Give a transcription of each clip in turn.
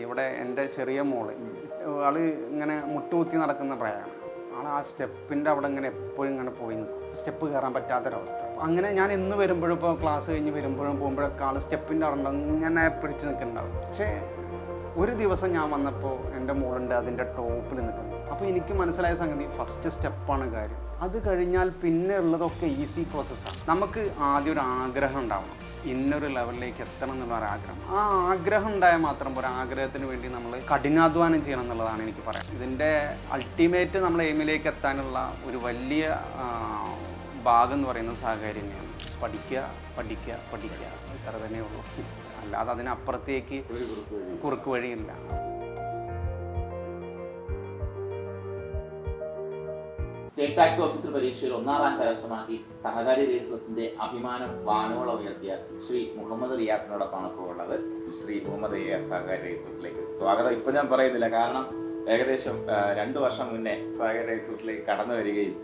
ഇവിടെ എന്റെ ചെറിയ മോൾ. ആൾ ഇങ്ങനെ മുട്ടുകുത്തി നടക്കുന്ന പ്രായമാണ്. ആൾ ആ സ്റ്റെപ്പിന്റെ അവിടെ ഇങ്ങനെ എപ്പോഴും ഇങ്ങനെ പോയി നിൽക്കും സ്റ്റെപ്പ് കയറാൻ പറ്റാത്തൊരവസ്ഥ. അങ്ങനെ ഞാൻ ഇന്ന് വരുമ്പോഴും ഇപ്പോൾ ക്ലാസ് കഴിഞ്ഞ് വരുമ്പോഴും പോകുമ്പോഴൊക്കെ ആൾ സ്റ്റെപ്പിന്റെ അവിടെ ഇങ്ങനെ പിടിച്ച് നിൽക്കുന്നുണ്ടാവും. പക്ഷേ ഒരു ദിവസം ഞാൻ വന്നപ്പോൾ എന്റെ മോളുണ്ട് അതിന്റെ ടോപ്പിൽ നിൽക്കുന്നു. അപ്പോൾ എനിക്ക് മനസ്സിലായ സംഗതി ഫസ്റ്റ് സ്റ്റെപ്പാണ് കാര്യം. അത് കഴിഞ്ഞാൽ പിന്നെ ഉള്ളതൊക്കെ ഈസി പ്രോസസ്സാണ് നമുക്ക് ആദ്യം ഒരു ആഗ്രഹം ഉണ്ടാവണം. ഇന്നൊരു ലെവലിലേക്ക് എത്തണം എന്നുള്ള ഒരു ആഗ്രഹം. ആ ആഗ്രഹം ഉണ്ടായാൽ മാത്രം ഒരു ആഗ്രഹത്തിന് വേണ്ടി നമ്മൾ കഠിനാധ്വാനം ചെയ്യണം എന്നുള്ളതാണ് എനിക്ക് പറയാം ഇതിന്റെ അൾട്ടിമേറ്റ് നമ്മൾ എയിമിലേക്ക് എത്താനുള്ള ഒരു വലിയ ഭാഗം എന്ന് പറയുന്നത് സഹകാര്യം തന്നെയാണ്. പഠിക്കുക പഠിക്കുക പഠിക്കുക. ഇത്ര തന്നെയുള്ളൂ അല്ലാതെ അതിനപ്പുറത്തേക്ക് കുറുക്ക് വഴിയില്ല. സ്റ്റേറ്റ് ടാക്സ് ഓഫീസർ പരീക്ഷയിൽ ഒന്നാം റാങ്ക് കരസ്ഥമാക്കി സഹകാരി റേസ് ബസിന്റെ അഭിമാനം വാനോളം ഉയർത്തിയ ശ്രീ മുഹമ്മദ് റിയാസിനോടൊപ്പമാണ് ഇപ്പോൾ ഉള്ളത്. ശ്രീ മുഹമ്മദ് റിയാസ് സഹകാരി റേസ് ബസിലേക്ക് സ്വാഗതം. ഇപ്പൊ ഞാൻ പറയുന്നില്ല കാരണം ഏകദേശം രണ്ടു വർഷം മുന്നേ സഹകാരി റേസ് ബസിലേക്ക് കടന്നു വരികയും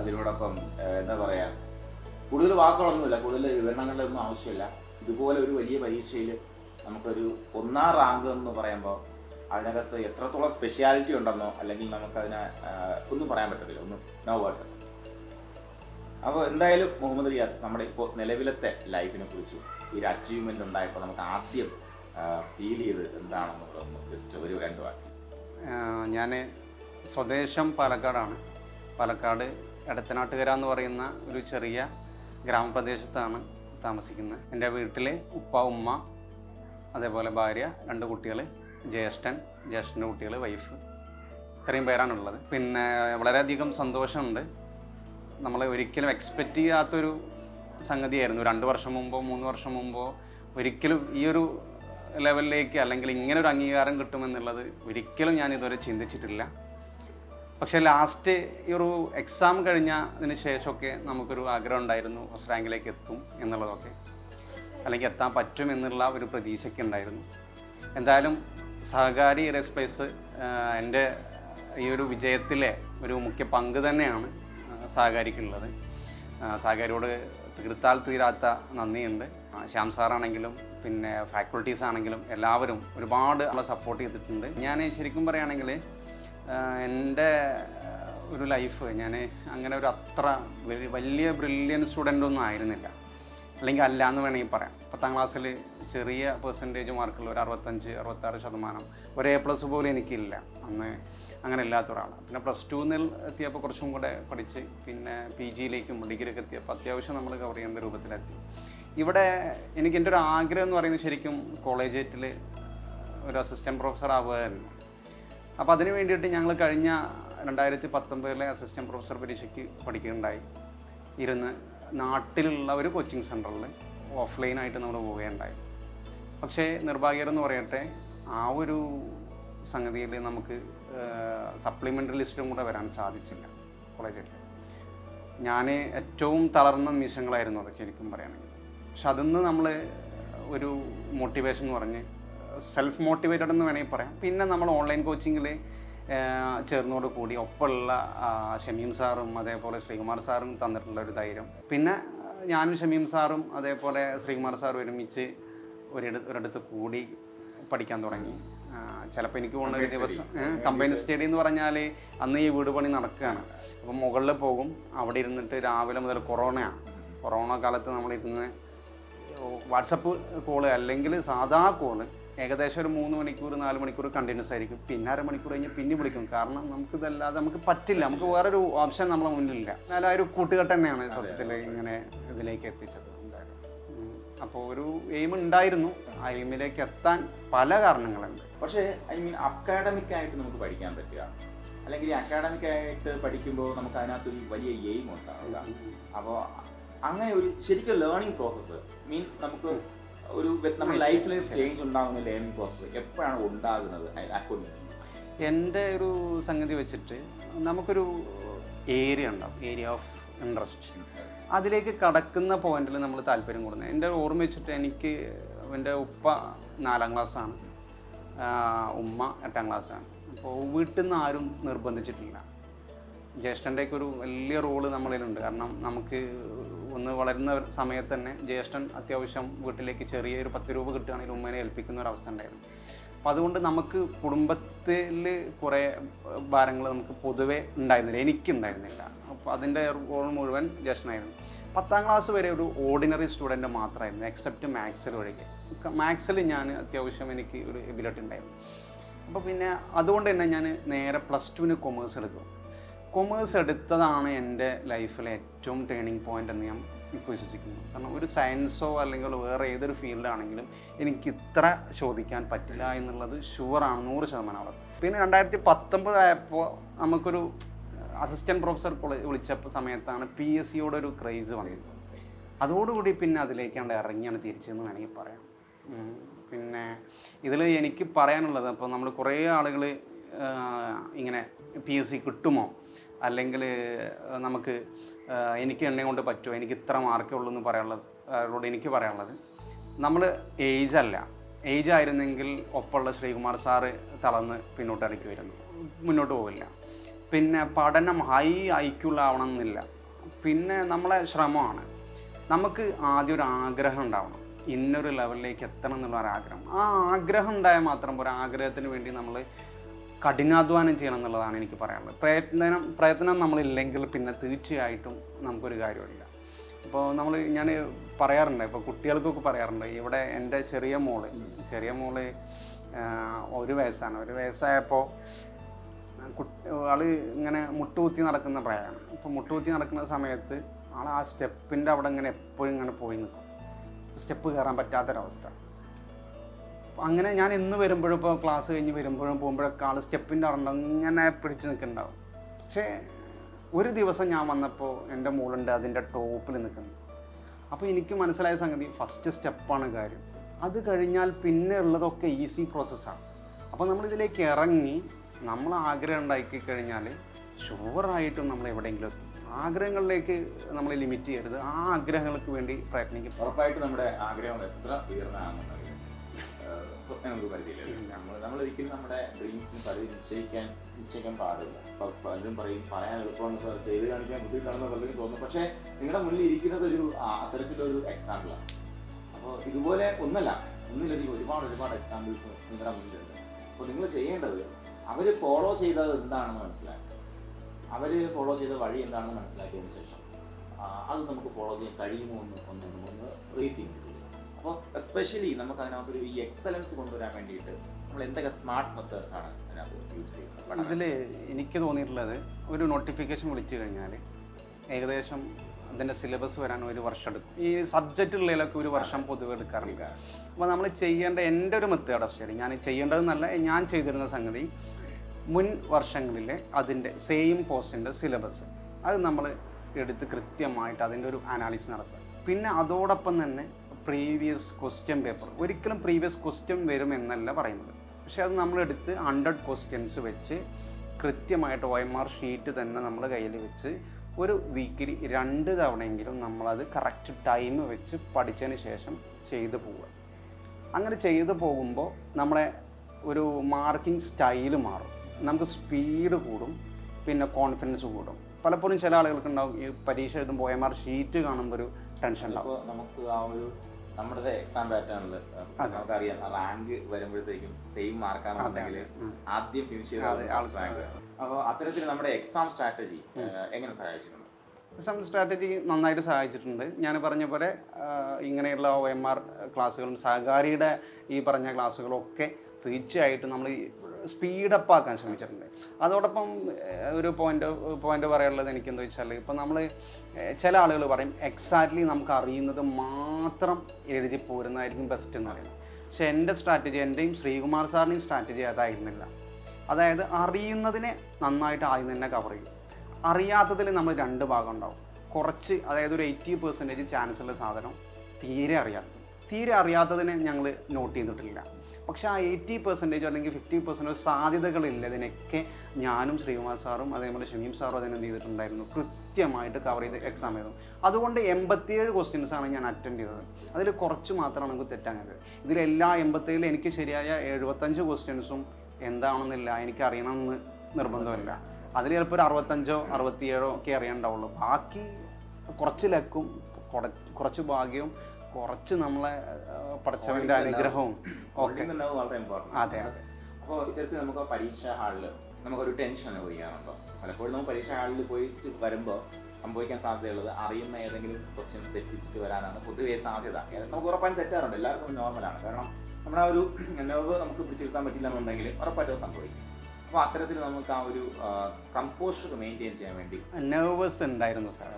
അതിനോടൊപ്പം എന്താ പറയാ കൂടുതൽ വാക്കുകളൊന്നുമില്ല കൂടുതൽ വിവരണങ്ങളുടെ ഒന്നും ആവശ്യമില്ല. ഇതുപോലെ ഒരു വലിയ പരീക്ഷയിൽ നമുക്കൊരു ഒന്നാം റാങ്ക് എന്ന് പറയുമ്പോൾ അതിനകത്ത് എത്രത്തോളം സ്പെഷ്യാലിറ്റി ഉണ്ടെന്നോ അല്ലെങ്കിൽ നമുക്കതിനെ ഒന്നും പറയാൻ പറ്റത്തില്ല. ഒന്നും നോ വേർഡ്സ് അപ്പോൾ എന്തായാലും മുഹമ്മദ് റിയാസ് നമ്മുടെ ഇപ്പോൾ നിലവിലത്തെ ലൈഫിനെ കുറിച്ചും ഈ ഒരു അച്ചീവ്മെന്റ് ഉണ്ടായപ്പോൾ നമുക്ക് ആദ്യം ഫീൽ ചെയ്ത് എന്താണെന്നുള്ളതൊന്ന് ജസ്റ്റ് ഒരു രണ്ട് വാക്ക്. ഞാൻ സ്വദേശം പാലക്കാടാണ്. പാലക്കാട് എടത്തനാട്ടുകര എന്ന് പറയുന്ന ഒരു ചെറിയ ഗ്രാമപ്രദേശത്താണ് താമസിക്കുന്നത്. എന്റെ വീട്ടിൽ ഉപ്പ ഉമ്മ അതേപോലെ ഭാര്യ രണ്ട് കുട്ടികൾ ജ്യേഷ്ഠൻ ജ്യേഷ്ഠന്റെ കുട്ടികൾ വൈഫ് ഇത്രയും പേരാണുള്ളത്. പിന്നെ വളരെയധികം സന്തോഷമുണ്ട്. നമ്മൾ ഒരിക്കലും എക്സ്പെക്റ്റ് ചെയ്യാത്തൊരു സംഗതിയായിരുന്നു. രണ്ട് വർഷം മുമ്പോ മൂന്ന് വർഷം മുമ്പോ ഒരിക്കലും ഈ ഒരു ലെവലിലേക്ക് അല്ലെങ്കിൽ ഇങ്ങനെ ഒരു അംഗീകാരം കിട്ടുമെന്നുള്ളത് ഒരിക്കലും ഞാൻ ഇതുവരെ ചിന്തിച്ചിട്ടില്ല. പക്ഷേ ലാസ്റ്റ് ഈ ഒരു എക്സാം കഴിഞ്ഞതിന് ശേഷമൊക്കെ നമുക്കൊരു ആഗ്രഹം ഉണ്ടായിരുന്നു. ഫസ്റ്റ് റാങ്കിലേക്ക് എത്തും എന്നുള്ളതൊക്കെ. അല്ലെങ്കിൽ എത്താൻ പറ്റും എന്നുള്ള ഒരു പ്രതീക്ഷയ്ക്ക് ഉണ്ടായിരുന്നു. എന്തായാലും സഹകാരി എയറോസ്പേസ് എന്റെ ഈ ഒരു വിജയത്തിലെ ഒരു മുഖ്യ പങ്ക് തന്നെയാണ് സഹകാരിക്കുള്ളത്. സഹകാരിയോട് തീർത്താൽ തീരാത്ത നന്ദിയുണ്ട്. ശ്യാം സാറാണെങ്കിലും പിന്നെ ഫാക്കൽറ്റീസ് ആണെങ്കിലും എല്ലാവരും ഒരുപാട് നമ്മളെ സപ്പോർട്ട് ചെയ്തിട്ടുണ്ട്. ഞാൻ ശരിക്കും പറയുകയാണെങ്കിൽ എന്റെ ഒരു ലൈഫ് ഞാൻ അങ്ങനെ ഒരു അത്ര വലിയ ബ്രില്യൻ സ്റ്റുഡന്റ് ഒന്നും ആയിരുന്നില്ല. അല്ലെങ്കിൽ അല്ല എന്ന് വേണമെങ്കിൽ പറയാം. പത്താം ക്ലാസ്സിൽ ചെറിയ പെർസെന്റേജ് മാർക്കുള്ള ഒരു അറുപത്തഞ്ച് അറുപത്താറ് ശതമാനം ഒരു എ പ്ലസ് പോലും എനിക്കില്ല. അന്ന് അങ്ങനെ ഇല്ലാത്ത പിന്നെ പ്ലസ് ടുന്നിൽ എത്തിയപ്പോൾ കുറച്ചും കൂടെ പഠിച്ച് പിന്നെ പി ജിയിലേക്കും ഡിഗ്രിയൊക്കെ എത്തിയപ്പോൾ അത്യാവശ്യം നമ്മൾ കവർ ചെയ്യേണ്ട രൂപത്തിലെത്തി. ഇവിടെ എനിക്ക് എന്റെ ഒരു ആഗ്രഹം എന്ന് പറയുന്നത് ശരിക്കും കോളേജേറ്റിൽ ഒരു അസിസ്റ്റന്റ് പ്രൊഫസർ ആവുകയായിരുന്നു. അപ്പോൾ അതിന് വേണ്ടിയിട്ട് ഞങ്ങൾ കഴിഞ്ഞ രണ്ടായിരത്തി പത്തൊമ്പതിലെ അസിസ്റ്റന്റ് പ്രൊഫസർ പരീക്ഷയ്ക്ക് പഠിക്കുകയുണ്ടായി. ഇരുന്ന് നാട്ടിലുള്ള ഒരു കോച്ചിങ് സെന്ററിൽ ഓഫ്ലൈനായിട്ട് നമ്മൾ പോവുകയുണ്ടായി. പക്ഷേ നിർഭാഗ്യകരം പറയട്ടെ ആ ഒരു സംഗതിയിൽ നമുക്ക് സപ്ലിമെന്ററി ലിസ്റ്റും കൂടെ വരാൻ സാധിച്ചില്ല കോളേജിൽ. ഞാൻ ഏറ്റവും തളർന്ന നിമിഷങ്ങളായിരുന്നു അത് ശരിക്കും പറയുകയാണെങ്കിൽ പക്ഷെ അതിന്ന് നമ്മൾ ഒരു മോട്ടിവേഷൻ എന്ന് പറഞ്ഞ് സെൽഫ് മോട്ടിവേറ്റഡ് എന്ന് വേണമെങ്കിൽ പറയാം. പിന്നെ നമ്മൾ ഓൺലൈൻ കോച്ചിങ്ങിൽ ചേർന്നോട് കൂടി ഒപ്പമുള്ള ഷമീം സാറും അതേപോലെ ശ്രീകുമാർ സാറും തന്നിട്ടുള്ള ഒരു ധൈര്യം. പിന്നെ ഞാനും ഷമീം സാറും അതേപോലെ ശ്രീകുമാർ സാറും ഒരുമിച്ച് ഒരിട ഒരിടത്ത് കൂടി പഠിക്കാൻ തുടങ്ങി. ചിലപ്പോൾ എനിക്ക് തോന്നുന്ന ഒരു ദിവസം കമ്പൈൻ സ്റ്റഡി എന്ന് പറഞ്ഞാൽ അന്ന് ഈ വീട് പണി നടക്കുകയാണ്. അപ്പം മുകളിൽ പോകും അവിടെ ഇരുന്നിട്ട് രാവിലെ മുതൽ കൊറോണയാണ് കൊറോണ കാലത്ത് നമ്മളിരുന്ന് വാട്സപ്പ് കോൾ അല്ലെങ്കിൽ സാധാ കോൾ ഏകദേശം ഒരു മൂന്ന് മണിക്കൂർ നാല് മണിക്കൂർ കണ്ടിന്യൂസ് ആയിരിക്കും. പിന്നെ അര മണിക്കൂർ കഴിഞ്ഞ് പിന്നെ വിളിക്കും. കാരണം നമുക്ക് ഇതല്ലാതെ നമുക്ക് പറ്റില്ല. നമുക്ക് വേറൊരു ഓപ്ഷൻ നമ്മളെ മുന്നിലില്ല. എന്നാലും ആ ഒരു കൂട്ടുകെട്ട് തന്നെയാണ് സത്യത്തിൽ ഇങ്ങനെ ഇതിലേക്ക് എത്തിച്ചത്. അപ്പോൾ ഒരു എയിം ഉണ്ടായിരുന്നു. ആ എയിമിലേക്ക് എത്താൻ പല കാരണങ്ങളുണ്ട്. പക്ഷേ ഐ മീൻ അക്കാഡമിക് ആയിട്ട് നമുക്ക് പഠിക്കാൻ പറ്റുക. അല്ലെങ്കിൽ അക്കാഡമിക് ആയിട്ട് പഠിക്കുമ്പോൾ നമുക്ക് അതിനകത്തൊരു വലിയ എയിം ഉണ്ടാവുക. അപ്പോൾ അങ്ങനെ ഒരു ശരിക്കും ലേണിംഗ് പ്രോസസ്സ് മീൻ നമുക്ക് ഒരു നമ്മുടെ ലൈഫിൽ ചേഞ്ച് ഉണ്ടാകുന്ന ലേണിംഗ് പ്രോസസ്സ് എപ്പോഴാണ് ഉണ്ടാകുന്നത്? അക്കോർഡിംഗ് എന്റെ ഒരു സംഗതി വെച്ചിട്ട് നമുക്കൊരു ഏരിയ ഉണ്ടാവും. ഏരിയ ഓഫ് ഇൻട്രസ്റ്റ് അതിലേക്ക് കടക്കുന്ന പോയിന്റിൽ നമ്മൾ താല്പര്യം കൊടുക്കുന്നത് എന്റെ ഓർമ്മ വെച്ചിട്ട് എനിക്ക് എന്റെ ഉപ്പ നാലാം ക്ലാസ്സാണ് ഉമ്മ എട്ടാം ക്ലാസ്സാണ് അപ്പോൾ വീട്ടിൽ നിന്ന് ആരും നിർബന്ധിച്ചിട്ടില്ല. ജ്യേഷ്ഠന്റെയൊക്കെ ഒരു വലിയ റോൾ നമ്മളിലുണ്ട്. കാരണം നമുക്ക് ഒന്ന് വളരുന്ന സമയത്ത് തന്നെ ജ്യേഷ്ഠൻ അത്യാവശ്യം വീട്ടിലേക്ക് ചെറിയൊരു പത്ത് രൂപ കിട്ടുകയാണെങ്കിൽ ഉമ്മേനെ ഏൽപ്പിക്കുന്ന ഒരു അവസ്ഥ ഉണ്ടായിരുന്നു. അപ്പോൾ അതുകൊണ്ട് നമുക്ക് കുടുംബത്തിൽ കുറേ ഭാരങ്ങൾ നമുക്ക് പൊതുവെ ഉണ്ടായിരുന്നില്ല എനിക്കുണ്ടായിരുന്നില്ല അപ്പോൾ അതിന്റെ റോൾ മുഴുവൻ ജ്യേഷ്ഠനായിരുന്നു പത്താം ക്ലാസ് വരെ ഒരു ഓർഡിനറി സ്റ്റുഡന്റ് മാത്രമായിരുന്നു എക്സെപ്റ്റ് മാത്സിൽ ഒഴികെ മാത്സിൽ ഞാൻ അത്യാവശ്യം എനിക്ക് ഒരു എബിലിറ്റി ഉണ്ടായിരുന്നു. അപ്പോൾ പിന്നെ അതുകൊണ്ട് തന്നെ ഞാൻ നേരെ പ്ലസ് ടുവിന് കൊമേഴ്സ് എടുത്തു. കൊമേഴ്സ് എടുത്തതാണ് എന്റെ ലൈഫിലെ ഏറ്റവും ടേണിംഗ് പോയിന്റ് എന്ന് ഞാൻ ഇപ്പോൾ വിശ്വസിക്കുന്നു. കാരണം ഒരു സയൻസോ അല്ലെങ്കിൽ വേറെ ഏതൊരു ഫീൽഡാണെങ്കിലും എനിക്ക് ഇത്ര ചോദിക്കാൻ പറ്റില്ല എന്നുള്ളത് ഷുവറാണ് നൂറ് ശതമാനം പിന്നെ രണ്ടായിരത്തി പത്തൊമ്പതായപ്പോൾ നമുക്കൊരു അസിസ്റ്റന്റ് പ്രൊഫസർ വിളിച്ചപ്പോൾ സമയത്താണ് പി എസ് സിയോടെ ഒരു ക്രേസ് വന്നത്. അതോടുകൂടി പിന്നെ അതിലേക്കാണ് ഇറങ്ങിയാണ് തിരിച്ചതെന്ന് വേണമെങ്കിൽ പറയാം. പിന്നെ ഇതിൽ എനിക്ക് പറയാനുള്ളത് അപ്പോൾ നമ്മൾ കുറേ ആളുകൾ ഇങ്ങനെ പി എസ് സി കിട്ടുമോ? അല്ലെങ്കിൽ നമുക്ക് എനിക്ക് എന്നെ കൊണ്ട് പറ്റുമോ? എനിക്ക് ഇത്ര മാർക്കേ ഉള്ളൂ എന്ന് പറയാനുള്ളത് എനിക്ക് പറയാനുള്ളത്. നമ്മൾ ഏജ് അല്ല. ഏജ് ആയിരുന്നെങ്കിൽ ഒപ്പമുള്ള ശ്രീകുമാർ സാറ് തളർന്ന് പിന്നോട്ട് ഇറക്കി വരുന്നു. മുന്നോട്ട് പോവില്ല. പിന്നെ പഠനം ഹൈ ഐക്യുള്ളാവണം എന്നില്ല പിന്നെ നമ്മളെ ശ്രമമാണ്. നമുക്ക് ആദ്യം ഒരു ആഗ്രഹം ഉണ്ടാവണം. ഇന്നൊരു ലെവലിലേക്ക് എത്തണം എന്നുള്ള ഒരു ആഗ്രഹം. ആ ആഗ്രഹം ഉണ്ടായാൽ മാത്രം ഒരു ആഗ്രഹത്തിന് വേണ്ടി നമ്മൾ കഠിനാധ്വാനം ചെയ്യണം എന്നുള്ളതാണ് എനിക്ക് പറയാനുള്ളത്. പ്രയത്നം പ്രയത്നം നമ്മളില്ലെങ്കിൽ പിന്നെ തീർച്ചയായിട്ടും നമുക്കൊരു കാര്യമില്ല അപ്പോൾ നമ്മൾ ഞാൻ പറയാറുണ്ട് ഇപ്പോൾ കുട്ടികൾക്കൊക്കെ പറയാറുണ്ട് ഇവിടെ എന്റെ ചെറിയ മോൾ ചെറിയ മോൾ ഒരു വയസ്സാണ്. ഒരു വയസ്സായപ്പോൾ ആൾ ഇങ്ങനെ മുട്ടുകുത്തി നടക്കുന്ന പ്രായമാണ്. അപ്പോൾ മുട്ടുകുത്തി നടക്കുന്ന സമയത്ത് ആൾ ആ സ്റ്റെപ്പിന്റെ അവിടെ ഇങ്ങനെ എപ്പോഴും ഇങ്ങനെ പോയി നിൽക്കും. സ്റ്റെപ്പ് കയറാൻ പറ്റാത്തൊരവസ്ഥ. അങ്ങനെ ഞാൻ ഇന്ന് വരുമ്പോഴും ഇപ്പോൾ ക്ലാസ് കഴിഞ്ഞ് വരുമ്പോഴും പോകുമ്പോഴൊക്കെ ആൾ സ്റ്റെപ്പിന്റെ അവിടെ ഉണ്ടാവും ഇങ്ങനെ പിടിച്ച് നിൽക്കുന്നുണ്ടാവും പക്ഷേ ഒരു ദിവസം ഞാൻ വന്നപ്പോൾ എന്റെ മോളുണ്ട് അതിന്റെ ടോപ്പിൽ നിൽക്കുന്നു. അപ്പോൾ എനിക്ക് മനസ്സിലായ സംഗതി ഫസ്റ്റ് സ്റ്റെപ്പാണ് കാര്യം. അത് കഴിഞ്ഞാൽ പിന്നെ ഉള്ളതൊക്കെ ഈസി പ്രോസസ്സാണ് അപ്പോൾ നമ്മളിതിലേക്ക് ഇറങ്ങി നമ്മൾ ആഗ്രഹം ഉണ്ടാക്കി കഴിഞ്ഞാൽ ഷുവറായിട്ടും നമ്മൾ എവിടെയെങ്കിലും എത്തും. ആഗ്രഹങ്ങളിലേക്ക് നമ്മൾ ലിമിറ്റ് ചെയ്യരുത്. ആ ആഗ്രഹങ്ങൾക്ക് വേണ്ടി പ്രയത്നിക്കും. ഉറപ്പായിട്ട് നമ്മുടെ ആഗ്രഹം എത്ര ഉയർന്നതാണെന്നറിയാം സ്വപ്നം നമുക്ക് പരിധിയില്ല നമ്മൾ നമ്മൾ ഒരിക്കലും നമ്മുടെ ഡ്രീംസിന് പരിധി നിശ്ചയിക്കാൻ നിശ്ചയിക്കാൻ പാടില്ല. ഇപ്പൊ പലരും പറയും പറയാൻ എളുപ്പമാണ് സാർ ചെയ്ത് കാണിക്കാൻ ബുദ്ധിമുട്ടാണെന്ന് പലരും തോന്നുന്നു പക്ഷേ നിങ്ങളുടെ മുന്നിൽ ഇരിക്കുന്നത് ഒരു അത്തരത്തിലൊരു എക്സാമ്പിളാണ് അപ്പോൾ ഇതുപോലെ ഒന്നല്ല ഒന്നിലധികം ഒരുപാട് ഒരുപാട് എക്സാമ്പിൾസ് നിങ്ങളുടെ മുന്നിലുണ്ട്. അപ്പോൾ നിങ്ങൾ ചെയ്യേണ്ടത് അവർ ഫോളോ ചെയ്തത് എന്താണെന്ന് മനസ്സിലാക്കുക. അവർ ഫോളോ ചെയ്ത വഴി എന്താണെന്ന് മനസ്സിലാക്കിയതിന് ശേഷം അത് നമുക്ക് ഫോളോ ചെയ്യാൻ കഴിയുമോ എന്ന് ഒന്ന് ഒന്ന് റീതിങ്ക് ചെയ്യാം അപ്പോൾ എസ്പെഷ്യലി നമുക്ക് അതിനകത്ത് ഒരു എക്സലൻസ് കൊണ്ടുവരാൻ വേണ്ടിയിട്ട് നമ്മൾ എന്തൊക്കെ സ്മാർട്ട് മെത്തേഡ്സ് ആണ് അതിനകത്ത് യൂസ് ചെയ്യുന്നത്? ഇതിൽ എനിക്ക് തോന്നിയിട്ടുള്ളത് ഒരു നോട്ടിഫിക്കേഷൻ വിളിച്ചു കഴിഞ്ഞാൽ ഏകദേശം അതിന്റെ സിലബസ് വരാൻ ഒരു വർഷം എടുക്കും. ഈ സബ്ജക്റ്റുകളിലൊക്കെ ഒരു വർഷം പൊതുവെ എടുക്കാറില്ല അപ്പോൾ നമ്മൾ ചെയ്യേണ്ട എന്റെ ഒരു മെത്തേഡ് ശരി ഞാൻ ചെയ്യേണ്ടതെന്നല്ല ഞാൻ ചെയ്തിരുന്ന സംഗതി മുൻ വർഷങ്ങളിലെ അതിന്റെ സെയിം പോസ്റ്റിന്റെ സിലബസ് അത് നമ്മൾ എടുത്ത് കൃത്യമായിട്ട് അതിന്റെ ഒരു അനാലിസിസ് നടത്തുക. പിന്നെ അതോടൊപ്പം തന്നെ പ്രീവിയസ് ക്വസ്റ്റ്യൻ പേപ്പർ ഒരിക്കലും പ്രീവിയസ് ക്വസ്റ്റ്യൻ വരും എന്നല്ല പറയുന്നത്. പക്ഷേ അത് നമ്മളെടുത്ത് ഹൺഡ്രഡ് ക്വസ്റ്റ്യൻസ് വെച്ച് കൃത്യമായിട്ട് ഒ എം ആർ ഷീറ്റ് തന്നെ നമ്മൾ കയ്യിൽ വെച്ച് ഒരു വീക്കിൽ രണ്ട് തവണയെങ്കിലും നമ്മളത് കറക്റ്റ് ടൈം വെച്ച് പഠിച്ചതിന് ശേഷം ചെയ്തു പോവുക. അങ്ങനെ ചെയ്തു പോകുമ്പോൾ നമ്മളെ ഒരു മാർക്കിംഗ് സ്റ്റൈൽ മാറും. നമുക്ക് സ്പീഡ് കൂടും പിന്നെ കോൺഫിഡൻസ് കൂടും. പലപ്പോഴും ചില ആളുകൾക്ക് ഉണ്ടാവും ഈ പരീക്ഷ എഴുതുമ്പോൾ ഒ എം ആർ ഷീറ്റ് കാണുമ്പോൾ ഒരു ടെൻഷൻ ഉണ്ടാവും. നമുക്ക് ആ ഒരു നമ്മുടെ എക്സാം പാറ്റേണിൽ നമുക്കറിയാം. റാങ്ക് വരുമ്പോഴത്തേക്കും സെയിം മാർക്കാണെന്നുണ്ടെങ്കിൽ ആദ്യം ഫിനിഷ് ചെയ്ത റാങ്ക് അപ്പോൾ അത്തരത്തിൽ നമ്മുടെ എക്സാം സ്ട്രാറ്റജി എങ്ങനെ സഹായിച്ചിട്ടുണ്ട്? എക്സാം സ്ട്രാറ്റജി നന്നായിട്ട് സഹായിച്ചിട്ടുണ്ട്. ഞാൻ പറഞ്ഞ പോലെ ഇങ്ങനെയുള്ള ഒ എം ആർ ക്ലാസ്സുകളും സഹകാരിയുടെ ഈ പറഞ്ഞ ക്ലാസ്സുകളൊക്കെ തീർച്ചയായിട്ടും നമ്മൾ സ്പീഡപ്പ് ആക്കാൻ ശ്രമിച്ചിട്ടുണ്ട്. അതോടൊപ്പം ഒരു പോയിന്റ് പോയിന്റ് പറയാനുള്ളത് എനിക്ക് എന്താ വെച്ചാൽ ഇപ്പം നമ്മൾ ചില ആളുകൾ പറയും എക്സാക്ട്ലി നമുക്ക് അറിയുന്നത് മാത്രം എഴുതി പോരുന്നതായിരിക്കും ബെസ്റ്റ് എന്ന് പറയുന്നത്. പക്ഷെ എന്റെ സ്ട്രാറ്റജി എന്റെയും ശ്രീകുമാർ സാറിന്റെയും സ്ട്രാറ്റജി അതായിരുന്നില്ല. അതായത് അറിയുന്നതിനെ നന്നായിട്ട് ആദ്യം തന്നെ കവർ ചെയ്യും. അറിയാത്തതിൽ നമ്മൾ രണ്ട് ഭാഗം ഉണ്ടാവും. കുറച്ച് അതായത് ഒരു എയ്റ്റി പെർസെന്റേജ് ചാൻസ് ഉള്ള സാധനം തീരെ അറിയാത്തത് തീരെ അറിയാത്തതിനെ ഞങ്ങൾ നോട്ട് ചെയ്തിട്ടില്ല. പക്ഷേ ആ എയ്റ്റി പെർസെന്റേജ് അല്ലെങ്കിൽ ഫിഫ്റ്റി പെർസെന്റേജ് സാധ്യതകളില്ല. ഇതിനൊക്കെ ഞാനും ശ്രീകുമാർ സാറും അതേപോലെ ഷമീം സാറും അതിനെന്ത് ചെയ്തിട്ടുണ്ടായിരുന്നു? കൃത്യമായിട്ട് കവർ ചെയ്ത് എക്സാം ചെയ്തു അതുകൊണ്ട് എൺപത്തിയേഴ് ക്വസ്റ്റ്യൻസാണ് ഞാൻ അറ്റൻഡ് ചെയ്തത്. അതിൽ കുറച്ച് മാത്രമാണ് നമുക്ക് തെറ്റാഞ്ഞത്. ഇതിലെല്ലാ എൺപത്തേഴിലും എനിക്ക് ശരിയായ എഴുപത്തഞ്ച് ക്വസ്റ്റ്യൻസും എന്താണെന്നില്ല എനിക്ക് അറിയണമെന്ന് നിർബന്ധമില്ല. അതിൽ ചിലപ്പോൾ ഒരു അറുപത്തഞ്ചോ അറുപത്തിയേഴോ ഒക്കെ അറിയാനുണ്ടാവുള്ളൂ. ബാക്കി കുറച്ച് ലക്കും കുറച്ച് ഭാഗ്യവും കുറച്ച് നമ്മളെ പഠിച്ചവന്റെ അനുഗ്രഹവും വളരെ ഇമ്പോർട്ടന്റ് അതെ അതെ. അപ്പോൾ ഇത്തരത്തിൽ നമുക്ക് പരീക്ഷ ഹാളിൽ നമുക്കൊരു ടെൻഷൻ അനുഭവിക്കാറുണ്ടോ? പലപ്പോഴും നമുക്ക് പരീക്ഷ ഹാളിൽ പോയിട്ട് വരുമ്പോൾ സംഭവിക്കാൻ സാധ്യതയുള്ളത് അറിയുന്ന ഏതെങ്കിലും ക്വസ്റ്റ്യൻസ് തെറ്റിച്ചിട്ട് വരാനാണ് പൊതുവേ സാധ്യത. നമുക്ക് ഉറപ്പായും തെറ്റാറുണ്ട്. എല്ലാവർക്കും നോർമലാണ് കാരണം നമ്മുടെ ആ ഒരു നോവ് നമുക്ക് പിടിച്ചിരുത്താൻ പറ്റില്ല എന്നുണ്ടെങ്കിൽ ഉറപ്പായിട്ടും സംഭവിക്കും. അപ്പോൾ അത്തരത്തിൽ നമുക്ക് ആ ഒരു കമ്പോസ്റ്റർ മെയിന്റെയിൻ ചെയ്യാൻ വേണ്ടി നെർവസ് ഉണ്ടായിരുന്നു സാർ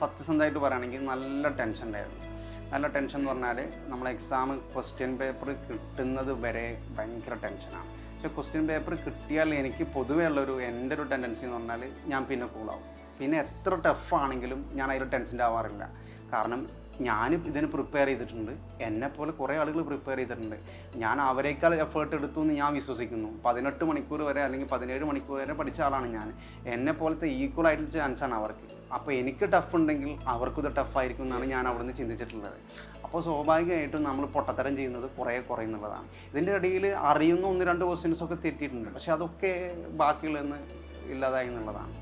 സത്യസന്ധമായിട്ട് പറയുകയാണെങ്കിൽ നല്ല ടെൻഷൻ ഉണ്ടായിരുന്നു. നല്ല ടെൻഷൻ എന്ന് പറഞ്ഞാൽ നമ്മൾ എക്സാം ക്വസ്റ്റ്യൻ പേപ്പർ കിട്ടുന്നത് വരെ ഭയങ്കര ടെൻഷനാണ് പക്ഷേ ക്വസ്റ്റ്യൻ പേപ്പർ കിട്ടിയാൽ എനിക്ക് പൊതുവേ ഉള്ളൊരു എന്റെ ഒരു ടെൻഡൻസി എന്ന് പറഞ്ഞാൽ ഞാൻ പിന്നെ കൂളാവും പിന്നെ എത്ര ടഫാണെങ്കിലും ഞാൻ അതിൽ ടെൻഷൻ ആവാറില്ല. കാരണം ഞാൻ ഇതിന് പ്രിപ്പയർ ചെയ്തിട്ടുണ്ട്. എന്നെപ്പോലെ കുറേ ആളുകൾ പ്രിപ്പയർ ചെയ്തിട്ടുണ്ട്. ഞാൻ അവരെക്കാൾ എഫേർട്ട് എടുത്തു എന്ന് ഞാൻ വിശ്വസിക്കുന്നു. പതിനെട്ട് മണിക്കൂർ വരെ അല്ലെങ്കിൽ പതിനേഴ് മണിക്കൂർ വരെ പഠിച്ച ആളാണ് ഞാൻ. എന്നെപ്പോലത്തെ ഈക്വൽ ആയിട്ടുള്ള ചാൻസാണ് അവർക്ക്. അപ്പോൾ എനിക്ക് ടഫ് ഉണ്ടെങ്കിൽ അവർക്കും ഇത് ടഫായിരിക്കും എന്നാണ് ഞാൻ അവിടുന്ന് ചിന്തിച്ചിട്ടുള്ളത്. അപ്പോൾ സ്വാഭാവികമായിട്ടും നമ്മൾ പൊട്ടത്തരം ചെയ്യുന്നത് കുറേ കുറയുന്നുള്ളതാണ്. ഇതിന്റെ ഇടയിൽ അറിയുന്ന ഒന്ന് രണ്ട് ക്വസ്റ്റ്യൻസൊക്കെ തെറ്റിയിട്ടുണ്ട്. പക്ഷെ അതൊക്കെ ബാക്കിയുള്ളതെന്ന് ഇല്ലാതായി എന്നുള്ളതാണ്.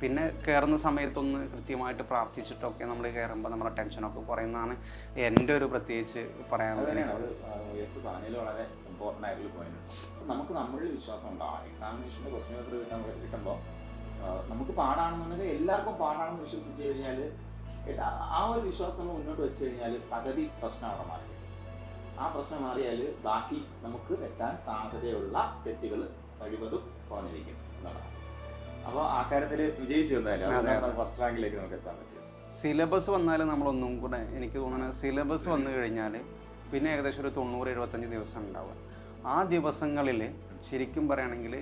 പിന്നെ കയറുന്ന സമയത്തൊന്ന് കൃത്യമായിട്ട് പ്രാർത്ഥിച്ചിട്ടൊക്കെ നമ്മൾ കയറുമ്പോൾ നമ്മുടെ ടെൻഷനൊക്കെ കുറയുന്നതാണ് എന്റെ ഒരു പ്രത്യേകിച്ച് പറയാനുള്ളത് നമുക്ക് നമ്മളിൽ വിശ്വാസം ഉണ്ടാവും എക്സാമിനേഷന്റെ ക്വസ്റ്റ്യൻ പേപ്പർ കിട്ടുമ്പോൾ നമുക്ക് പാടാണെന്നുണ്ടെങ്കിൽ എല്ലാവർക്കും പാടാണെന്ന് വിശ്വസിച്ച് കഴിഞ്ഞാൽ ആ ഒരു വിശ്വാസം നമ്മൾ മുന്നോട്ട് വെച്ച് കഴിഞ്ഞാൽ പകുതി പ്രശ്നം അവിടെ മാറി. ആ പ്രശ്നം മാറിയാൽ ബാക്കി നമുക്ക് തെറ്റാൻ സാധ്യതയുള്ള തെറ്റുകൾ കഴിവതും കുറഞ്ഞിരിക്കും എന്നുള്ളതാണ്. അപ്പോൾ ആ കാര്യത്തിൽ വിജയിച്ചു വന്നാലും ഫസ്റ്റ് റാങ്കിലേക്ക് നമുക്ക് എത്താൻ പറ്റും. സിലബസ് വന്നാൽ നമ്മളൊന്നും കൂടെ എനിക്ക് തോന്നുന്നത് സിലബസ് വന്നു കഴിഞ്ഞാൽ പിന്നെ ഏകദേശം ഒരു തൊണ്ണൂറ് എഴുപത്തഞ്ച് ദിവസം ഉണ്ടാവുക. ആ ദിവസങ്ങളിൽ ശരിക്കും പറയുകയാണെങ്കിൽ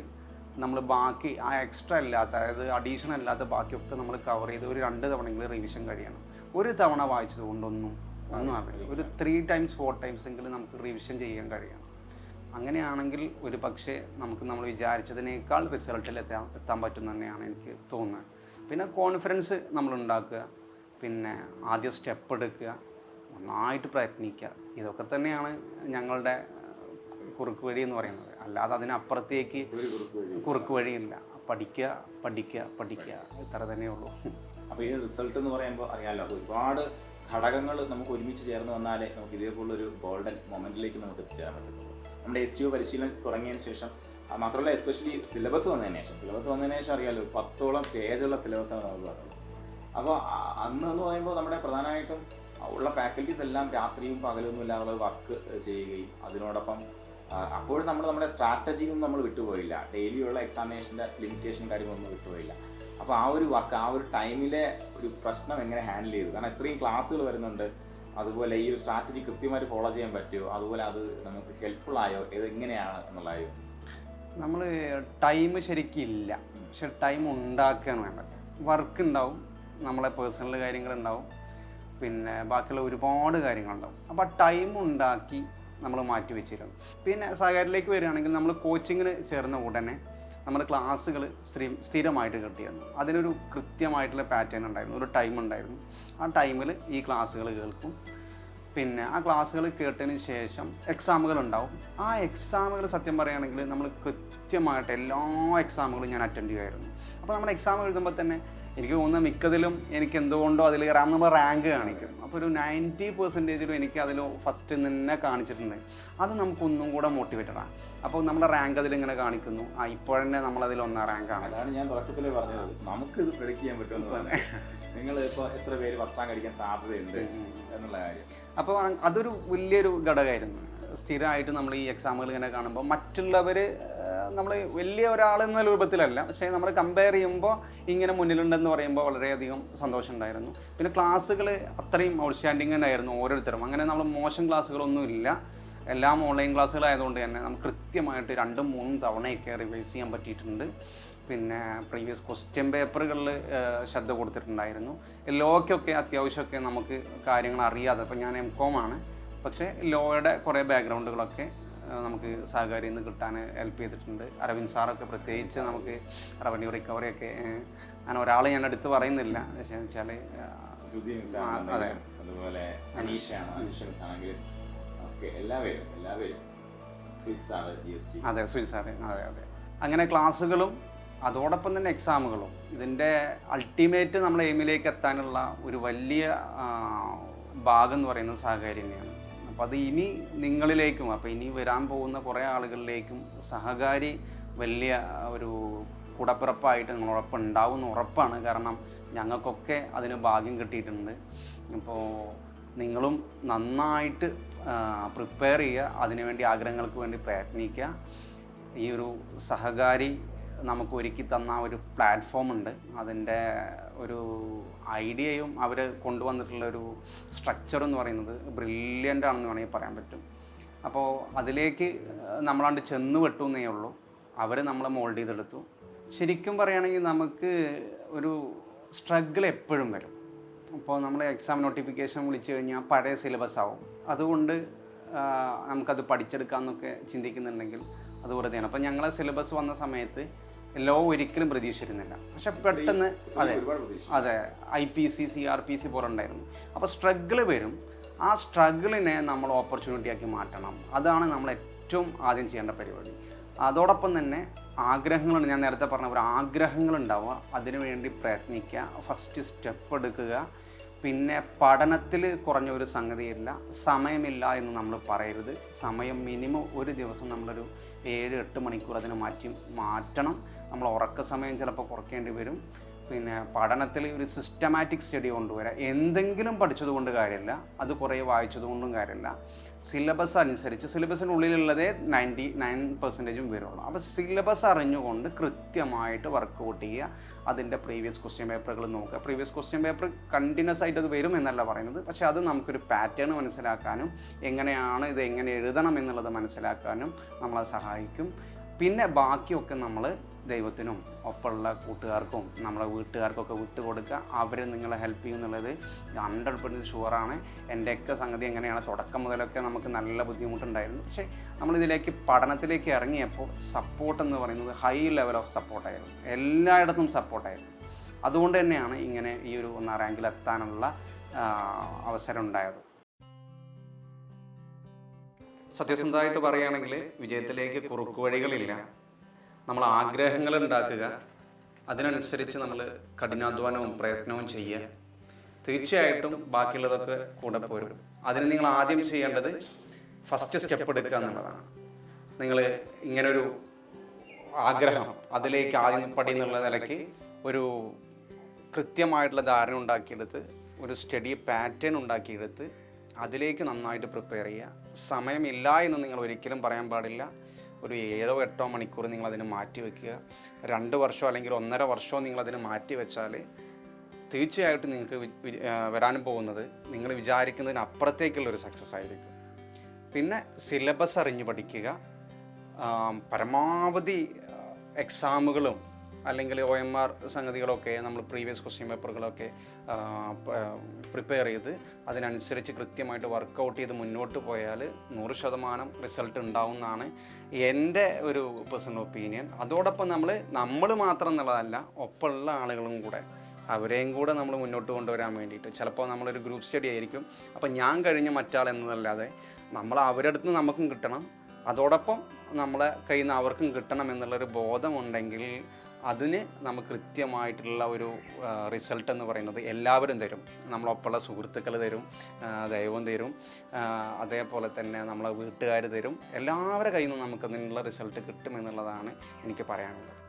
നമ്മൾ ബാക്കി ആ എക്സ്ട്രാ അല്ലാത്ത അതായത് അഡീഷണൽ അല്ലാത്ത ബാക്കിയൊക്കെ നമ്മൾ കവർ ചെയ്ത് ഒരു രണ്ട് തവണയെങ്കിലും റിവിഷൻ കഴിയണം. ഒരു തവണ വായിച്ചത് കൊണ്ടൊന്നും ഒന്നും അറിയില്ല. ഒരു ത്രീ ടൈംസ് ഫോർ ടൈംസ് എങ്കിലും നമുക്ക് റിവിഷൻ ചെയ്യാൻ കഴിയണം. അങ്ങനെയാണെങ്കിൽ ഒരു പക്ഷേ നമുക്ക് നമ്മൾ വിചാരിച്ചതിനേക്കാൾ റിസൾട്ടിൽ എത്താൻ എത്താൻ പറ്റും തന്നെയാണ് എനിക്ക് തോന്നുന്നത്. പിന്നെ കോൺഫിഡൻസ് നമ്മൾ ഉണ്ടാക്കുക പിന്നെ ആദ്യം സ്റ്റെപ്പ് എടുക്കുക നന്നായിട്ട് പ്രയത്നിക്കുക. ഇതൊക്കെ തന്നെയാണ് ഞങ്ങളുടെ കുറുക്ക് വഴി എന്ന് പറയുന്നത്. അല്ലാതെ അതിനപ്പുറത്തേക്ക് കുറുക്ക് വഴിയില്ല. പഠിക്കുക പഠിക്കുക പഠിക്കുക. ഇത്ര തന്നെയേ ഉള്ളൂ. അപ്പോൾ ഈ റിസൾട്ട് എന്ന് പറയുമ്പോൾ അറിയാമല്ലോ അപ്പോൾ ഒരുപാട് ഘടകങ്ങൾ നമുക്ക് ഒരുമിച്ച് ചേർന്ന് വന്നാലേ നമുക്ക് ഇതേപോലുള്ള ഒരു ഗോൾഡൻ മൊമെന്റിലേക്ക് നമുക്ക് എത്തിച്ചേരാൻ പറ്റത്തുള്ളൂ. നമ്മുടെ എസ് ടി ഒ പരിശീലനം തുടങ്ങിയതിന് ശേഷം മാത്രമല്ല എസ്പെഷ്യലി സിലബസ് വന്നതിന് ശേഷം. സിലബസ് വന്നതിന് ശേഷം അറിയാലോ പത്തോളം പേജുള്ള സിലബസാണ് നമുക്ക് പറഞ്ഞത്. അപ്പോൾ അന്ന് എന്ന് പറയുമ്പോൾ നമ്മുടെ പ്രധാനമായിട്ടും ഉള്ള ഫാക്കൽറ്റീസ് എല്ലാം രാത്രിയും പകലൊന്നും ഇല്ലാതെ വർക്ക് ചെയ്യുകയും അതിനോടൊപ്പം അപ്പോഴും നമ്മൾ നമ്മുടെ സ്ട്രാറ്റജിയും നമ്മൾ വിട്ടുപോയില്ല. ഡെയിലിയുള്ള എക്സാമിനേഷന്റെ ലിമിറ്റേഷൻ കാര്യങ്ങളൊന്നും വിട്ടുപോയില്ല. അപ്പോൾ ആ ഒരു വർക്ക് ആ ഒരു ടൈമിലെ ഒരു പ്രശ്നം എങ്ങനെ ഹാൻഡിൽ ചെയ്തു? കാരണം ഇത്രയും ക്ലാസ്സുകൾ വരുന്നുണ്ട്. അതുപോലെ ഈ ഒരു സ്ട്രാറ്റജി കൃത്യമായിട്ട് ഫോളോ ചെയ്യാൻ പറ്റുമോ? അതുപോലെ അത് നമുക്ക് ഹെൽപ്ഫുൾ ആയോ? ഇത് എങ്ങനെയാണ് എന്നുള്ളതായോ നമ്മൾ ടൈം ശരിക്കും ഇല്ല. പക്ഷെ ടൈം ഉണ്ടാക്കുകയാണ് വേണ്ടത്. വർക്ക് ഉണ്ടാവും. നമ്മളെ പേഴ്സണൽ കാര്യങ്ങളുണ്ടാവും പിന്നെ ബാക്കിയുള്ള ഒരുപാട് കാര്യങ്ങളുണ്ടാവും അപ്പോൾ ആ ടൈം ഉണ്ടാക്കി നമ്മൾ മാറ്റി വെച്ചിരുന്നു പിന്നെ സഹകാരിലേക്ക് വരികയാണെങ്കിൽ നമ്മൾ കോച്ചിങ്ങിന് ചേർന്ന ഉടനെ നമ്മൾ ക്ലാസ്സുകൾ സ്ഥിര സ്ഥിരമായിട്ട് കിട്ടിയിരുന്നു അതിനൊരു കൃത്യമായിട്ടുള്ള പാറ്റേൺ ഉണ്ടായിരുന്നു ഒരു ടൈം ഉണ്ടായിരുന്നു. ആ ടൈമിൽ ഈ ക്ലാസ്സുകൾ കേൾക്കും. പിന്നെ ആ ക്ലാസ്സുകൾ കേട്ടതിന് ശേഷം എക്സാമുകൾ ഉണ്ടാവും. ആ എക്സാമുകൾ സത്യം പറയുകയാണെങ്കിൽ നമ്മൾ കൃത്യമായിട്ട് എല്ലാ എക്സാമുകളും ഞാൻ അറ്റൻഡ് ചെയ്യുമായിരുന്നു. അപ്പോൾ നമ്മൾ എക്സാം എഴുതുമ്പോൾ തന്നെ എനിക്ക് തോന്നുന്ന മിക്കതിലും എനിക്ക് എന്തുകൊണ്ടോ അതിൽ കയറാൻ നമ്മൾ റാങ്ക് കാണിക്കും. അപ്പോൾ ഒരു നയന്റി പെർസെന്റേജിലും എനിക്ക് അതിൽ ഫസ്റ്റ് നിന്നെ കാണിച്ചിട്ടുണ്ട്. അത് നമുക്കൊന്നും കൂടെ മോട്ടിവേറ്റഡ് ആണ്. അപ്പോൾ നമ്മുടെ റാങ്ക് അതിലിങ്ങനെ കാണിക്കുന്നു. ആ ഇപ്പോഴന്നെ നമ്മളതിൽ ഒന്നാം റാങ്ക് ആണ്. അതാണ് ഞാൻ തുടക്കത്തിൽ പറഞ്ഞത്. നമുക്ക് ഇത് പ്രെഡിക്റ്റ് ചെയ്യാൻ പറ്റുമെന്ന് നിങ്ങൾ ഇപ്പോൾ എത്ര പേര് ഫസ്റ്റ് റാങ്ക് അടിക്കാൻ സാധ്യതയുണ്ട് എന്നുള്ള കാര്യം. അപ്പോൾ അതൊരു വലിയൊരു ഘടകമായിരുന്നു. സ്ഥിരമായിട്ട് നമ്മൾ ഈ എക്സാമുകൾ ഇങ്ങനെ കാണുമ്പോൾ മറ്റുള്ളവർ നമ്മൾ വലിയ ഒരാൾ എന്ന രൂപത്തിലല്ല. പക്ഷേ നമ്മൾ കമ്പയർ ചെയ്യുമ്പോൾ ഇങ്ങനെ മുന്നിലുണ്ടെന്ന് പറയുമ്പോൾ വളരെയധികം സന്തോഷം ഉണ്ടായിരുന്നു. പിന്നെ ക്ലാസ്സുകൾ അത്രയും ഔട്ട്സ്റ്റാൻഡിങ് തന്നെയായിരുന്നു ഓരോരുത്തരും. അങ്ങനെ നമ്മൾ മോശം ക്ലാസ്സുകളൊന്നും ഇല്ല. എല്ലാം ഓൺലൈൻ ക്ലാസ്സുകളായതുകൊണ്ട് തന്നെ നമുക്ക് കൃത്യമായിട്ട് രണ്ടും മൂന്നും തവണയൊക്കെ റിവൈസ് ചെയ്യാൻ പറ്റിയിട്ടുണ്ട്. പിന്നെ പ്രീവിയസ് ക്വസ്റ്റ്യൻ പേപ്പറുകളിൽ ശ്രദ്ധ കൊടുത്തിട്ടുണ്ടായിരുന്നു. ലോക്കൊക്കെ അത്യാവശ്യമൊക്കെ നമുക്ക് കാര്യങ്ങൾ അറിയാതെ അപ്പം ഞാൻ എം കോം ആണ്. പക്ഷേ ലോയുടെ കുറേ ബാക്ക്ഗ്രൗണ്ടുകളൊക്കെ നമുക്ക് സഹകാരിയിൽ നിന്ന് കിട്ടാൻ ഹെൽപ്പ് ചെയ്തിട്ടുണ്ട്. അരവിന്ദ് സാറൊക്കെ പ്രത്യേകിച്ച് നമുക്ക് റവന്യൂ റിക്കവറി ഒക്കെ ഏഹ്, ഞാൻ ഒരാളെ ഞാൻ എടുത്ത് പറയുന്നില്ല. പക്ഷേ വെച്ചാൽ ആണെന്നുണ്ടെങ്കിലും അതുപോലെ അനീഷയാണ് ആണെങ്കിലും എല്ലാവരും എല്ലാവരും. അതെ സുജിത് സാറേ അതെ അതെ. അങ്ങനെ ക്ലാസ്സുകളും അതോടൊപ്പം തന്നെ എക്സാമുകളും ഇതിന്റെ അൾട്ടിമേറ്റ് നമ്മൾ എയിമിലേക്ക് എത്താനുള്ള ഒരു വലിയ ഭാഗം എന്ന് പറയുന്നത് സഹകാരി തന്നെയാണ്. അപ്പോൾ അത് ഇനി നിങ്ങളിലേക്കും അപ്പം ഇനി വരാൻ പോകുന്ന കുറേ ആളുകളിലേക്കും സഹകാരി വലിയ ഒരു കൂടപ്പിറപ്പായിട്ട് നിങ്ങളോടൊപ്പം ഉണ്ടാവും ഉറപ്പാണ്. കാരണം ഞങ്ങൾക്കൊക്കെ അതിന് ഭാഗ്യം കിട്ടിയിട്ടുണ്ട്. അപ്പോൾ നിങ്ങളും നന്നായിട്ട് പ്രിപ്പയർ ചെയ്യുക. അതിനുവേണ്ടി ആഗ്രഹങ്ങൾക്ക് വേണ്ടി പ്രയത്നിക്കുക. ഈ ഒരു സഹകാരി നമുക്ക് ഒരുക്കി തന്ന ഒരു പ്ലാറ്റ്ഫോം ഉണ്ട്. അതിന്റെ ഒരു ഐഡിയയും അവർ കൊണ്ടുവന്നിട്ടുള്ള ഒരു സ്ട്രക്ചർ എന്ന് പറയുന്നത് ബ്രില്യന്റ് ആണെന്ന് വേണമെങ്കിൽ പറയാൻ പറ്റും. അപ്പോൾ അതിലേക്ക് നമ്മളാണ്ട് ചെന്ന് വെട്ടുന്നേ ഉള്ളൂ. അവർ നമ്മളെ മോൾഡ് ചെയ്തെടുത്തു. ശരിക്കും പറയുകയാണെങ്കിൽ നമുക്ക് ഒരു സ്ട്രഗിൾ എപ്പോഴും വരും. അപ്പോൾ നമ്മൾ എക്സാം നോട്ടിഫിക്കേഷൻ വിളിച്ചു കഴിഞ്ഞാൽ പഴയ സിലബസ് ആവും. അതുകൊണ്ട് നമുക്കത് പഠിച്ചെടുക്കാമെന്നൊക്കെ ചിന്തിക്കുന്നുണ്ടെങ്കിൽ അത് വെറുതെയാണ്. അപ്പോൾ ഞങ്ങളെ സിലബസ് വന്ന സമയത്ത് ലോ ഒരിക്കലും പ്രതീക്ഷിച്ചിരുന്നില്ല. പക്ഷെ പെട്ടെന്ന് അതെ അതെ I P C C R P C പോലെ ഉണ്ടായിരുന്നു. അപ്പോൾ സ്ട്രഗിൾ വരും. ആ സ്ട്രഗിളിനെ നമ്മൾ ഓപ്പർച്യൂണിറ്റി ആക്കി മാറ്റണം. അതാണ് നമ്മൾ ഏറ്റവും ആദ്യം ചെയ്യേണ്ട പരിപാടി. അതോടൊപ്പം തന്നെ ആഗ്രഹങ്ങൾ ഞാൻ നേരത്തെ പറഞ്ഞ ഒരു ആഗ്രഹങ്ങൾ ഉണ്ടാവുക അതിനുവേണ്ടി പ്രയത്നിക്കുക ഫസ്റ്റ് സ്റ്റെപ്പ് എടുക്കുക. പിന്നെ പഠനത്തിൽ കുറഞ്ഞ ഒരു സംഗതിയില്ല. സമയമില്ല എന്ന് നമ്മൾ പറയരുത്. സമയം മിനിമം ഒരു ദിവസം നമ്മളൊരു ഏഴ് എട്ട് മണിക്കൂർ അതിന് മാറ്റി മാറ്റണം. നമ്മൾ ഉറക്ക സമയം ചിലപ്പോൾ കുറയ്ക്കേണ്ടി വരും. പിന്നെ പഠനത്തിൽ ഒരു സിസ്റ്റമാറ്റിക് സ്റ്റഡി കൊണ്ടുവരാം. എന്തെങ്കിലും പഠിച്ചത് കൊണ്ട് കാര്യമില്ല. അത് കുറേ വായിച്ചത് കൊണ്ടും കാര്യമില്ല. സിലബസ് അനുസരിച്ച് സിലബസിനുള്ളിലുള്ളതേ നയന്റി നയൻ പെർസെന്റേജും വരുള്ളൂ. അപ്പോൾ സിലബസ് അറിഞ്ഞുകൊണ്ട് കൃത്യമായിട്ട് വർക്കൗട്ട് ചെയ്യുക അതിന്റെ പ്രീവിയസ് ക്വസ്റ്റ്യൻ പേപ്പറുകൾ നോക്കുക. പ്രീവിയസ് ക്വസ്റ്റ്യൻ പേപ്പർ കണ്ടിന്യൂസ് ആയിട്ട് അത് വരും എന്നല്ല പറയുന്നത്. പക്ഷേ അത് നമുക്കൊരു പാറ്റേൺ മനസ്സിലാക്കാനും എങ്ങനെയാണ് ഇത് എങ്ങനെ എഴുതണം എന്നുള്ളത് മനസ്സിലാക്കാനും നമ്മളെ സഹായിക്കും. പിന്നെ ബാക്കിയൊക്കെ നമ്മൾ ദൈവത്തിനും ഒപ്പമുള്ള കൂട്ടുകാർക്കും നമ്മളെ വീട്ടുകാർക്കൊക്കെ വിട്ടു കൊടുക്കുക അവർ നിങ്ങളെ ഹെൽപ്പ് ചെയ്യും എന്നുള്ളത് ഹൺഡ്രഡ് പെർസെന്റ് ഷുവറാണ് എന്റെയൊക്കെ സംഗതി എങ്ങനെയാണ്? തുടക്കം മുതലൊക്കെ നമുക്ക് നല്ല ബുദ്ധിമുട്ടുണ്ടായിരുന്നു. പക്ഷേ നമ്മളിതിലേക്ക് പഠനത്തിലേക്ക് ഇറങ്ങിയപ്പോൾ സപ്പോർട്ട് എന്ന് പറയുന്നത് ഹൈ ലെവൽ ഓഫ് സപ്പോർട്ടായിരുന്നു എല്ലായിടത്തും സപ്പോർട്ടായിരുന്നു അതുകൊണ്ട് തന്നെയാണ് ഇങ്ങനെ ഈ ഒരു ഒന്നാം റാങ്കിൽ എത്താനുള്ള അവസരം ഉണ്ടായത്. സത്യസന്ധമായിട്ട് പറയുകയാണെങ്കിൽ വിജയത്തിലേക്ക് കുറുക്കു വഴികളില്ല. നമ്മൾ ആഗ്രഹങ്ങൾ ഉണ്ടാക്കുക. അതിനനുസരിച്ച് നമ്മൾ കഠിനാധ്വാനവും പ്രയത്നവും ചെയ്യുക. തീർച്ചയായിട്ടും ബാക്കിയുള്ളതൊക്കെ കൂടെ പോരും. അതിന് നിങ്ങൾ ആദ്യം ചെയ്യേണ്ടത് ഫസ്റ്റ് സ്റ്റെപ്പ് എടുക്കുക എന്നുള്ളതാണ്. നിങ്ങൾ ഇങ്ങനൊരു ആഗ്രഹം അതിലേക്ക് ആദ്യം പടി എന്നുള്ള നിലയ്ക്ക് ഒരു കൃത്യമായിട്ടുള്ള ധാരണ ഉണ്ടാക്കിയെടുത്ത് ഒരു സ്റ്റഡി പാറ്റേൺ ഉണ്ടാക്കിയെടുത്ത് അതിലേക്ക് നന്നായിട്ട് പ്രിപ്പയർ ചെയ്യുക. സമയമില്ല എന്ന് നിങ്ങൾ ഒരിക്കലും പറയാൻ പാടില്ല. ഒരു ഏഴോ എട്ടോ മണിക്കൂർ നിങ്ങൾ അതിന് മാറ്റി വെക്കുക. രണ്ട് വർഷമോ അല്ലെങ്കിൽ ഒന്നര വർഷമോ നിങ്ങൾ അതിന് മാറ്റി വെച്ചാൽ തീർച്ചയായിട്ടും നിങ്ങൾക്ക് വരാനും പോകുന്നത്. നിങ്ങൾ വിചാരിക്കുന്നതിന് അപ്പുറത്തേക്കുള്ള ഒരു സക്സസ് ആയിരിക്കും. പിന്നെ സിലബസ് അറിഞ്ഞ് പഠിക്കുക. പരമാവധി എക്സാമുകളും അല്ലെങ്കിൽ ഒ എം ആർ സംഗതികളൊക്കെ നമ്മൾ പ്രീവിയസ് ക്വസ്റ്റ്യൻ പേപ്പറുകളൊക്കെ പ്രിപ്പയർ ചെയ്ത് അതിനനുസരിച്ച് കൃത്യമായിട്ട് വർക്കൗട്ട് ചെയ്ത് മുന്നോട്ട് പോയാൽ നൂറ് ശതമാനം റിസൾട്ട് ഉണ്ടാവും എന്നാണ് എന്റെ ഒരു പേഴ്സണൽ ഒപ്പീനിയൻ അതോടൊപ്പം നമ്മൾ നമ്മൾ മാത്രം എന്നുള്ളതല്ല ഒപ്പമുള്ള ആളുകളും കൂടെ അവരെയും കൂടെ നമ്മൾ മുന്നോട്ട് കൊണ്ടുവരാൻ വേണ്ടിയിട്ട്. ചിലപ്പോൾ നമ്മളൊരു ഗ്രൂപ്പ് സ്റ്റഡി ആയിരിക്കും. അപ്പോൾ ഞാൻ കഴിഞ്ഞ മറ്റാൾ എന്നതല്ലാതെ നമ്മൾ അവരടുത്ത് നിന്ന് നമുക്കും കിട്ടണം. അതോടൊപ്പം നമ്മളെ കയ്യിൽ നിന്ന് അവർക്കും കിട്ടണം എന്നുള്ളൊരു ബോധമുണ്ടെങ്കിൽ അതിന് നമുക്ക് കൃത്യമായിട്ടുള്ള ഒരു റിസൾട്ട് എന്ന് പറയുന്നത് എല്ലാവരും തരും. നമ്മളൊപ്പമുള്ള സുഹൃത്തുക്കൾ തരും ദൈവം തരും അതേപോലെ തന്നെ നമ്മളെ വീട്ടുകാർ തരും. എല്ലാവരുടെ കയ്യിൽ നിന്നും നമുക്ക് അതിനുള്ള റിസൾട്ട് കിട്ടുമെന്നുള്ളതാണ് എനിക്ക് പറയാനുള്ളത്.